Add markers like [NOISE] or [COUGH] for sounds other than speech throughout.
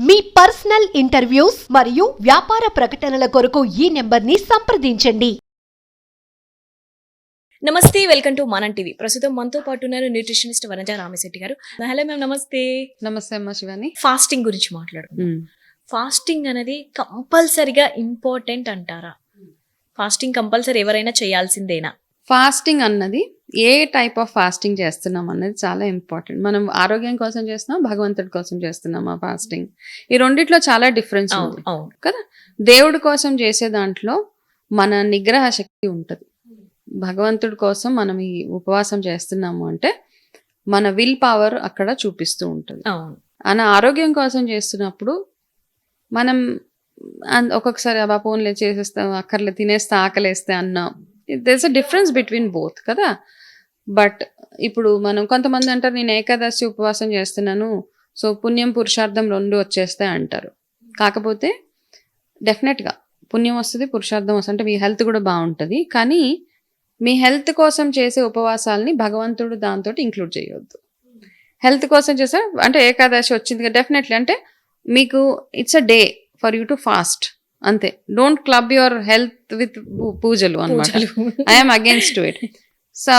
మీ personal interviews మరియు వ్యాపార ప్రకటనల కొరకు ఈ నెంబర్ని సంప్రదించండి. నమస్తే వెల్కమ్ టు మనం టీవీ. ప్రస్తుతం మనతో పాటు ఉన్నారు న్యూట్రిషనిస్ట్ వనజ రామశెట్టి గారు. హలో మ్యామ్ నమస్తే. నమస్తే అమ్మ శివాని. ఫాస్టింగ్ గురించి మాట్లాడుకుందాం. ఫాస్టింగ్ అనేది కంపల్సరిగా ఇంపార్టెంట్ అంటారా? ఫాస్టింగ్ కంపల్సరీ ఎవరైనా చేయాల్సిందేనా? ఫాస్టింగ్ అన్నది ఏ టైప్ ఆఫ్ ఫాస్టింగ్ చేస్తున్నాం అన్నది చాలా ఇంపార్టెంట్. మనం ఆరోగ్యం కోసం చేస్తున్నాం భగవంతుడి కోసం చేస్తున్నాం ఆ ఫాస్టింగ్. ఈ రెండిట్లో చాలా డిఫరెన్స్ ఉంది. కదా? దేవుడి కోసం చేసే దాంట్లో మన నిగ్రహ శక్తి ఉంటుంది. భగవంతుడి కోసం మనం ఈ ఉపవాసం చేస్తున్నాము అంటే మన విల్ పవర్ అక్కడ చూపిస్తూ ఉంటుంది. మన ఆరోగ్యం కోసం చేస్తున్నప్పుడు మనం అన్- ఒక్కొక్కసారి అబ్బా ఫోన్లే చేసేస్తాం అక్కర్లే తినేస్తా ఆకలేస్తే అన్నాం there's a difference between both కదా? బట్ ఇప్పుడు మనం కొంతమంది అంటారు నేను ఏకాదశి ఉపవాసం చేస్తున్నాను సో పుణ్యం పురుషార్థం రెండు వచ్చేస్తాయి అంటారు. కాకపోతే డెఫినెట్గా పుణ్యం వస్తుంది పురుషార్థం వస్తుంది. అంటే మీ హెల్త్ కూడా బాగుంటుంది. కానీ మీ హెల్త్ కోసం చేసే ఉపవాసాలని భగవంతుడు దాంతో ఇంక్లూడ్ చేయొద్దు. హెల్త్ కోసం చేసే అంటే ఏకాదశి వచ్చింది డెఫినెట్లీ అంటే మీకు it's a day for you to fast అంతే. Don't club your health with పూజలు అనమాట. I'm against to it so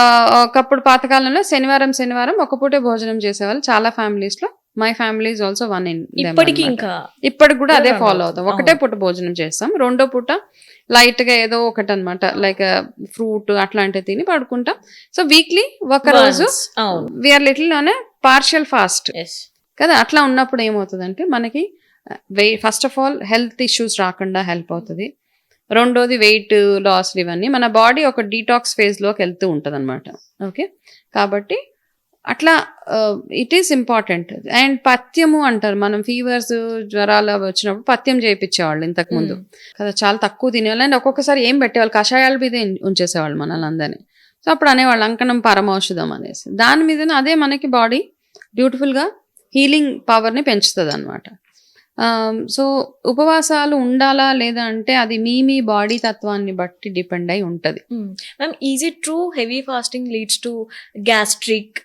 ఒకప్పుడు పాతకాలంలో శనివారం శనివారం ఒక పూటే భోజనం చేసేవాళ్ళు చాలా ఫ్యామిలీస్లో. My family is also one in ఇప్పటికీ ఇంకా ఇప్పటికి కూడా అదే ఫాలో అవుతాం. ఒకటే. పూట భోజనం చేస్తాం. రెండో పూట లైట్గా ఏదో ఒకటి అనమాట లైక్ ఫ్రూట్ అట్లాంటివి తిని పడుకుంటాం. సో వీక్లీ ఒక రోజు విఆర్ లిటిల్ అనే పార్షియల్ ఫాస్ట్ కదా అట్లా ఉన్నప్పుడు ఏమవుతుందంటే మనకి weight first of all health issues రాకుండా హెల్ప్ అవుతుంది. రెండోది వెయిట్ లాస్ ఇవన్నీ. మన బాడీ ఒక డీటాక్స్ ఫేజ్లోకి వెళ్తూ ఉంటుంది అనమాట ఓకే కాబట్టి అట్లా ఇట్ ఈస్ ఇంపార్టెంట్ అండ్ పథ్యము అంటారు. మనం ఫీవర్స్ జ్వరాలు వచ్చినప్పుడు పథ్యం చేయించేవాళ్ళు ఇంతకు ముందు కదా చాలా తక్కువ తినేవాళ్ళు. అండ్ ఒక్కొక్కసారి ఏం పెట్టేవాళ్ళు? కషాయాల మీద ఉంచేసేవాళ్ళు మనల్ని అందరినీ. సో అప్పుడు అనేవాళ్ళు అంకణం పరమౌషధం అనేసి. దాని మీదనే అదే మనకి బాడీ బ్యూటిఫుల్గా హీలింగ్ పవర్ని పెంచుతుంది అనమాట సో ఉపవాసాలు ఉండాలా లేదా అంటే అది మీ మీ బాడీ తత్వాన్ని బట్టి డిపెండ్ అయి ఉంటుంది. Ma'am is it true heavy fasting leads to gastric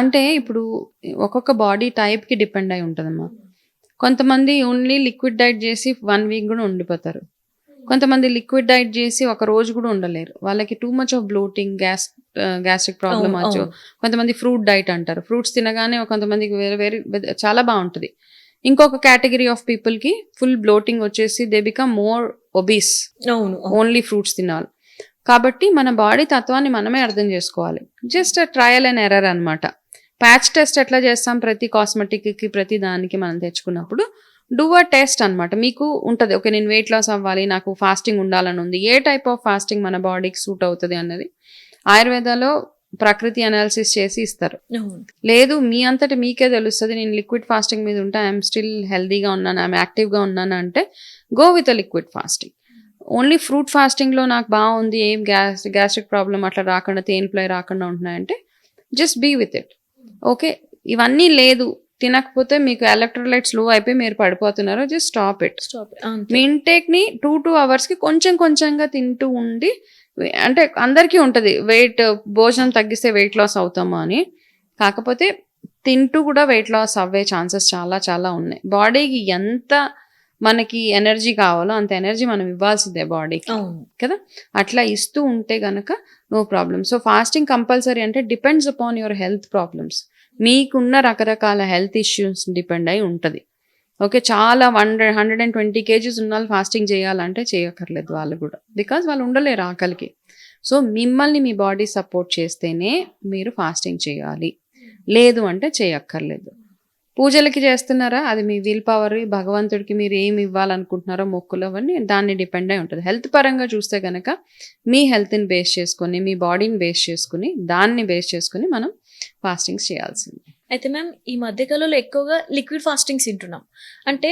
అంటే ఇప్పుడు ఒక్కొక్క బాడీ టైప్కి డిపెండ్ అయి ఉంటుందమ్మా కొంతమంది ఓన్లీ లిక్విడ్ డైట్ చేసి వన్ వీక్ కూడా ఉండిపోతారు. కొంతమంది లిక్విడ్ డైట్ చేసి ఒక రోజు కూడా ఉండలేరు. వాళ్ళకి too much of bloating gas gastric problem వచ్చు కొంతమంది ఫ్రూట్ డైట్ అంటారు. ఫ్రూట్స్ తినగానే కొంతమందికి వేరే వేరే చాలా బాగుంటుంది. ఇంకొక కేటగిరీ ఆఫ్ పీపుల్కి ఫుల్ బ్లోటింగ్ వచ్చేసి దే బికమ్ మోర్ ఒబీస్. అవును. ఓన్లీ ఫ్రూట్స్ తినాలి. కాబట్టి మన బాడీ తత్వాన్ని మనమే అర్థం చేసుకోవాలి. జస్ట్ ట్రయల్ అండ్ ఎర్రర్ అన్నమాట. ప్యాచ్ టెస్ట్ ఎట్లా చేస్తాం? ప్రతి కాస్మెటిక్కి ప్రతి దానికి మనం తెచ్చుకున్నప్పుడు డూ అ టెస్ట్ అన్నమాట. మీకు ఉంటుంది. ఓకే నేను వెయిట్ లాస్ అవ్వాలి నాకు ఫాస్టింగ్ ఉండాలని ఉంది. ఏ టైప్ ఆఫ్ ఫాస్టింగ్ మన బాడీకి సూట్ అవుతుంది అన్నది ఆయుర్వేదాలో ప్రకృతి అనాలిసిస్ చేసి ఇస్తారు. లేదు మీ అంతటి మీకే తెలుస్తుంది. నేను లిక్విడ్ ఫాస్టింగ్ మీద ఉంటా. ఐఎమ్ స్టిల్ హెల్దీగా ఉన్నాను? ఐఎమ్ యాక్టివ్గా ఉన్నాను అంటే go with a liquid fasting only fruit ఫాస్టింగ్లో నాకు బాగుంది ఏం గ్యాస్ గ్యాస్ట్రిక్ ప్రాబ్లం అట్లా రాకుండా తేనిప్లై రాకుండా ఉంటున్నాయంటే just be with it okay ఇవన్నీ లేదు. తినకపోతే మీకు ఎలక్ట్రోలైట్స్లో అయిపోయి మీరు పడిపోతున్నారు జస్ట్ స్టాప్ ఇట్ స్టాప్ మీ ఇంటేక్ని టూ టూ అవర్స్కి కొంచెం కొంచెంగా తింటూ ఉండి అంటే అందరికీ ఉంటుంది. వెయిట్ భోజనం తగ్గిస్తే వెయిట్ లాస్ అవుతాము అని. కాకపోతే తింటూ కూడా వెయిట్ లాస్ అవ్వే ఛాన్సెస్ చాలా చాలా ఉన్నాయి. బాడీకి ఎంత మనకి ఎనర్జీ కావాలో అంత ఎనర్జీ మనం ఇవ్వాల్సిందే బాడీకి కదా? అట్లా ఇస్తూ ఉంటే గనక no problem so fasting compulsory అంటే depends upon your health problems మీకున్న రకరకాల హెల్త్ ఇష్యూస్ డిపెండ్ అయి ఉంటుంది. ఓకే చాలా hundred hundred and twenty kgs ఉన్న వాళ్ళు ఫాస్టింగ్ చేయాలంటే చేయక్కర్లేదు వాళ్ళు కూడా. బికాజ్ వాళ్ళు ఉండలేరు ఆకలికి. సో మిమ్మల్ని మీ బాడీ సపోర్ట్ చేస్తేనే మీరు ఫాస్టింగ్ చేయాలి. లేదు అంటే చేయక్కర్లేదు. పూజలకి చేస్తున్నారా? అది మీ విల్ పవర్ భగవంతుడికి మీరు ఏమి ఇవ్వాలనుకుంటున్నారో మొక్కులు అవన్నీ దాన్ని డిపెండ్ అయి ఉంటుంది. హెల్త్ పరంగా చూస్తే కనుక మీ హెల్త్ని బేస్ చేసుకొని మీ బాడీని బేస్ చేసుకుని దాన్ని బేస్ చేసుకుని మనం ఫాస్టింగ్స్ చేయాల్సింది. అయితే మ్యామ్ ఈ మధ్య కాలంలో ఎక్కువగా లిక్విడ్ ఫాస్టింగ్స్ తింటున్నాం. అంటే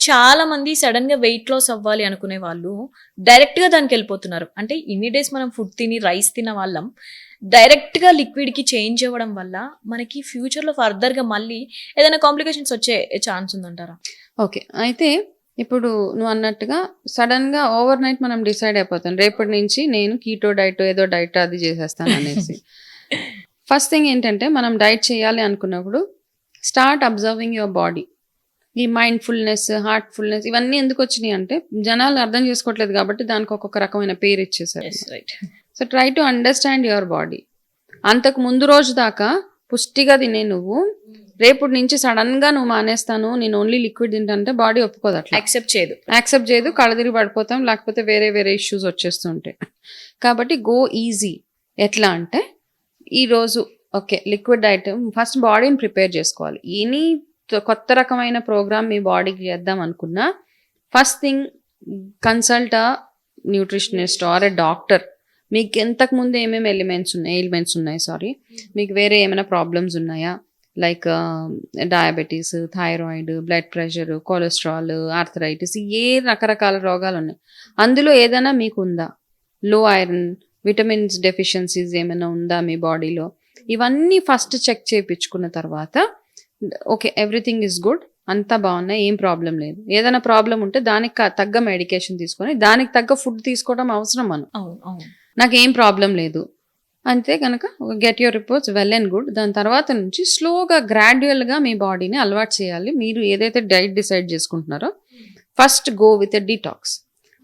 చాలా మంది సడన్గా వెయిట్ లాస్ అవ్వాలి అనుకునే వాళ్ళు డైరెక్ట్గా దానికి వెళ్ళిపోతున్నారు. అంటే ఇన్ని డేస్ మనం ఫుడ్ తిని రైస్ తిన్న వాళ్ళం. డైరెక్ట్గా లిక్విడ్కి చేంజ్ అవ్వడం వల్ల మనకి ఫ్యూచర్లో ఫర్దర్గా మళ్ళీ ఏదైనా కాంప్లికేషన్స్ వచ్చే ఛాన్స్ ఉందంటారా? ఓకే. అయితే ఇప్పుడు నువ్వు అన్నట్టుగా సడన్గా ఓవర్ నైట్ మనం డిసైడ్ అయిపోతాం. రేపటి నుంచి నేను కీటో డైట్ ఏదో డైట్ అది చేసేస్తాను అనేసి. [LAUGHS] ఫస్ట్ థింగ్ ఏంటంటే మనం డైట్ చేయాలి అనుకున్నప్పుడు స్టార్ట్ అబ్జర్వింగ్ యువర్ బాడీ ఈ మైండ్ఫుల్నెస్ హార్ట్ఫుల్నెస్ ఇవన్నీ ఎందుకు వచ్చినాయి అంటే జనాలు అర్థం చేసుకోవట్లేదు కాబట్టి దానికి ఒక్కొక్క రకమైన పేరు ఇచ్చేసారు right so try to understand your body అంతకు ముందు రోజు దాకా పుష్టిగా తినే నువ్వు రేపటి నుంచి సడన్గా నువ్వు మానేస్తాను నేను ఓన్లీ లిక్విడ్ తింటానంటే బాడీ ఒప్పుకోదు అట్లా. యాక్సెప్ట్ చేయదు. యాక్సెప్ట్ చేయదు కళ్ళదిరిగి పడిపోతాం లేకపోతే వేరే వేరే ఇష్యూస్ వచ్చేస్తుంటాయి. కాబట్టి గో ఈజీ ఎట్లా అంటే ఈరోజు ఓకే లిక్విడ్ ఐటమ్. ఫస్ట్ బాడీని ప్రిపేర్ చేసుకోవాలి. ఎనీ కొత్త రకమైన ప్రోగ్రామ్ మీ బాడీకి చేద్దాం అనుకున్నా first thing consult a nutritionist or a doctor. మీకు ఇంతకు ముందు ఏమేమి ఎలిమెంట్స్ ఉన్నాయి ఎలిమెంట్స్ ఉన్నాయి సారీ? మీకు వేరే ఏమైనా ప్రాబ్లమ్స్ ఉన్నాయా? Like diabetes thyroid blood pressure cholesterol arthritis ఏ రకరకాల రోగాలు ఉన్నాయి? అందులో ఏదైనా మీకు ఉందా? లో ఐరన్ విటమిన్స్ డెఫిషియన్సీస్ ఏమైనా ఉందా మీ బాడీలో? ఇవన్నీ ఫస్ట్ చెక్ చేయించుకున్న తర్వాత ఓకే ఎవ్రీథింగ్ ఇస్ గుడ్ అంతా బాగున్నాయి ఏం ప్రాబ్లం లేదు. ఏదైనా ప్రాబ్లం ఉంటే దానికి తగ్గ మెడికేషన్ తీసుకొని దానికి తగ్గ ఫుడ్ తీసుకోవడం అవసరం మనం నాకు ఏం ప్రాబ్లం లేదు. అంతే కనుక get your reports well and good. దాని తర్వాత నుంచి స్లోగా గ్రాడ్యువల్గా మీ బాడీని అలవాటు చేయాలి. మీరు ఏదైతే డైట్ డిసైడ్ చేసుకుంటున్నారో first go with a detox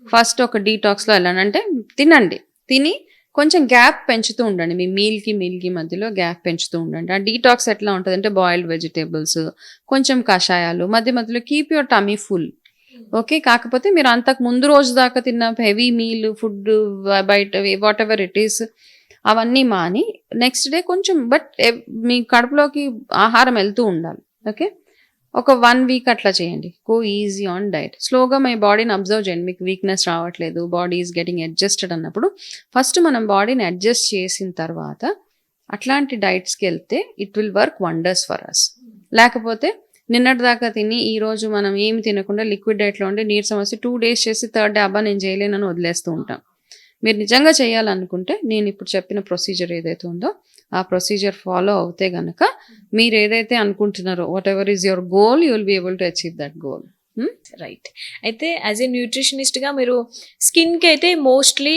first ఒక డీటాక్స్లో వెళ్ళానంటే తినండి. తిని కొంచెం గ్యాప్ పెంచుతూ ఉండండి. మీ మీల్కి మీల్కి మధ్యలో గ్యాప్ పెంచుతూ ఉండండి. ఆ డీటాక్స్ ఎట్లా ఉంటుంది అంటే బాయిల్డ్ వెజిటేబుల్స్ కొంచెం కషాయాలు మధ్య మధ్యలో keep your tummy full okay కాకపోతే మీరు అంతకు ముందు రోజు దాకా తిన్న హెవీ మీల్ ఫుడ్ బయట వాట్ ఎవర్ ఇట్ ఈస్ అవన్నీ మాని నెక్స్ట్ డే కొంచెం బట్ eh, మీ కడుపులోకి ఆహారం వెళ్తూ ఉండాలి. ఓకే ఒక వన్ వీక్ అట్లా చేయండి. గో ఈజీ ఆన్ డైట్ స్లోగా మీ బాడీని అబ్జర్వ్ చేయండి. మీకు వీక్నెస్ రావట్లేదు బాడీ ఈజ్ గెటింగ్ అడ్జస్టెడ్ అన్నప్పుడు ఫస్ట్ మనం బాడీని అడ్జస్ట్ చేసిన తర్వాత అట్లాంటి డైట్స్కి వెళ్తే it will work wonders for us లేకపోతే నిన్నటి దాకా తిని ఈ రోజు మనం ఏమి తినకుండా లిక్విడ్ డైట్లో ఉండి నీరసం వస్తే టూ డేస్ చేసి థర్డ్ డే అబ్బా నేను చేయలేనని వదిలేస్తూ ఉంటాం. మీరు నిజంగా చేయాలనుకుంటే నేను ఇప్పుడు చెప్పిన ప్రొసీజర్ ఏదైతే ఉందో ఆ ప్రొసీజర్ ఫాలో అవుతే గనక మీరు ఏదైతే అనుకుంటున్నారో whatever is your goal you will be able to achieve that goal right అయితే యాజ్ ఏ న్యూట్రిషనిస్ట్గా మీరు స్కిన్కి అయితే మోస్ట్లీ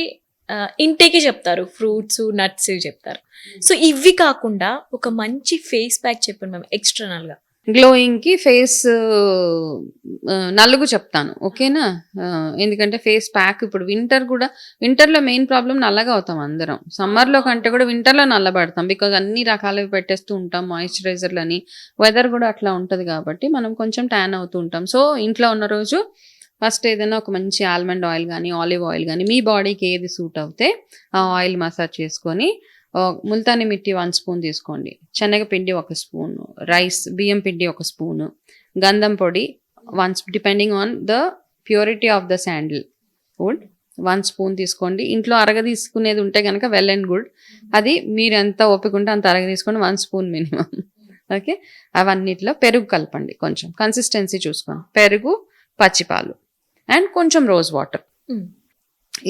ఇంటేకే చెప్తారు. ఫ్రూట్స్ నట్స్ చెప్తారు. సో ఇవి కాకుండా ఒక మంచి ఫేస్ ప్యాక్ చెప్పండి మ్యామ్ ఎక్స్టర్నల్ గ్లోయింగ్కి ఫేస్ నలుగు చెప్తాను ఓకేనా? ఎందుకంటే ఫేస్ ప్యాక్ ఇప్పుడు వింటర్ కూడా వింటర్లో మెయిన్ ప్రాబ్లం నల్లగా అవుతాం అందరం. సమ్మర్లో కంటే కూడా వింటర్లో నల్లబడతాం బికాజ్ అన్ని రకాలవి పెట్టేస్తూ ఉంటాం మాయిశ్చరైజర్లని వెదర్ కూడా అట్లా ఉంటుంది కాబట్టి మనం కొంచెం ట్యాన్ అవుతూ ఉంటాం. సో ఇంట్లో ఉన్న రోజు ఫస్ట్ ఏదైనా ఒక మంచి ఆల్మండ్ ఆయిల్ కానీ ఆలివ్ ఆయిల్ కానీ మీ బాడీకి ఏది సూట్ అవుతే ఆ ఆయిల్ మసాజ్ చేసుకొని ముల్తాని మిట్టి వన్ స్పూన్ తీసుకోండి. శనగపిండి ఒక స్పూను రైస్ బియ్యం పిండి ఒక స్పూను గంధం పొడి one depending on the purity of the sandalwood one spoon తీసుకోండి. ఇంట్లో అరగ తీసుకునేది ఉంటే కనుక వెల్ అండ్ గుడ్ అది మీరు ఎంత ఓపిక ఉంటే అంత అరగ తీసుకోండి. One spoon minimum. ఓకే? అవన్నిట్లో పెరుగు కలపండి కొంచెం. కన్సిస్టెన్సీ చూసుకోండి. పెరుగు పచ్చిపాలు. అండ్ కొంచెం రోజ్ వాటర్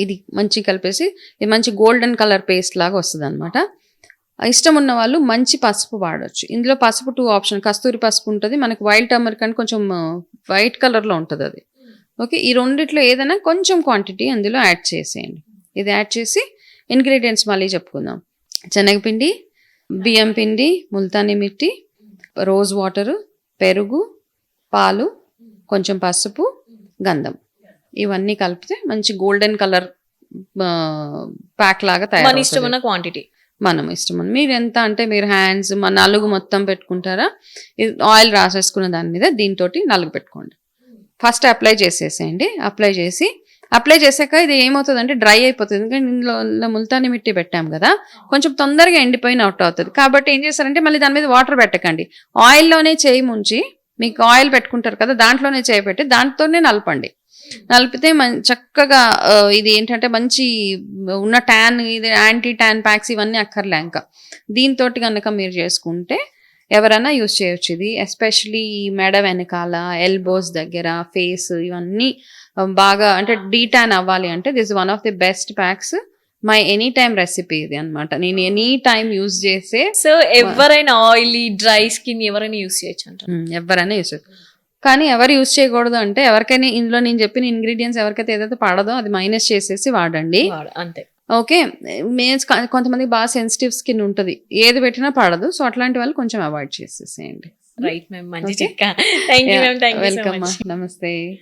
ఇది మంచి కలిపేసి ఇది మంచి గోల్డెన్ కలర్ పేస్ట్ లాగా వస్తుంది అనమాట ఇష్టం ఉన్న వాళ్ళు మంచి పసుపు వాడచ్చు. ఇందులో పసుపు టూ ఆప్షన్ కస్తూరి పసుపు ఉంటుంది మనకి వైల్డ్ టర్మరిక్ అని కొంచెం వైట్ కలర్లో ఉంటుంది అది. ఓకే ఈ రెండిట్లో ఏదైనా కొంచెం క్వాంటిటీ అందులో యాడ్ చేసేయండి. ఇది యాడ్ చేసి ఇంగ్రీడియంట్స్ మళ్ళీ చెప్పుకుందాం. శనగపిండి బియ్యం పిండి ముల్తాని మిట్టి రోజ్ వాటరు పెరుగు పాలు కొంచెం పసుపు గంధం. ఇవన్నీ కలిపితే మంచి గోల్డెన్ కలర్ ప్యాక్ లాగా మన తయారు ఇష్టమైన క్వాంటిటీ. మనం ఇష్టం మీరు ఎంత అంటే మీరు హ్యాండ్స్ మన నలుగు మొత్తం పెట్టుకుంటారా? ఆయిల్ రాసేసుకున్న దాని మీద దీంతో నలుగు పెట్టుకోండి. ఫస్ట్ అప్లై చేసేసేయండి. అప్లై చేసి అప్లై చేశాక ఇది ఏమవుతుంది డ్రై అయిపోతుంది. ఎందుకంటే ఇందులో ముల్తాని మిట్టి పెట్టాం కదా కొంచెం తొందరగా ఎండిపోయిన అవుట్ అవుతుంది. కాబట్టి ఏం చేస్తారంటే మళ్ళీ దాని మీద వాటర్ పెట్టకండి. ఆయిల్లోనే చేయి ముంచి మీకు ఆయిల్ పెట్టుకుంటారు కదా దాంట్లోనే చేయి పెట్టి దాంట్తోనే నలపండి. నలిపితే చక్కగా ఇది ఏంటంటే మంచి ఉన్న ట్యాన్ ఇది యాంటీ ట్యాన్ ప్యాక్స్ ఇవన్నీ అక్కర్లే ఇంకా. దీంతో కనుక మీరు చేసుకుంటే ఎవరైనా యూస్ చేయొచ్చు ఇది. ఎస్పెషలీ మెడ వెనకాల ఎల్బోస్ దగ్గర ఫేస్ ఇవన్నీ బాగా అంటే డీ ట్యాన్ అవ్వాలి అంటే this one of the best packs my any time recipe ఇది అన్నమాట. నేను ఎనీ టైం యూస్ చేసే సో ఎవరైనా ఆయిలీ డ్రై స్కిన్ ఎవరైనా యూస్ చేయొచ్చు ఉమ్, ఎవరైనా యూస్ చేయొచ్చు. కానీ ఎవరు యూస్ చేయకూడదు అంటే ఎవరికైనా ఇందులో నేను చెప్పిన ఇంగ్రీడియంట్స్ ఎవరికైతే ఏదైతే పడదో అది మైనస్ చేసేసి వాడండి. వాడు- అంతే. ఓకే మేన్స్ కొంతమంది బాగా సెన్సిటివ్ స్కిన్ ఉంటుంది. ఏది పెట్టినా పడదు. సో అట్లాంటి వాళ్ళు కొంచెం అవాయిడ్ చేసేసేయండి. రైట్ మ్యామ్ మంచి. చిక్క thank you ma'am thank you welcome నమస్తే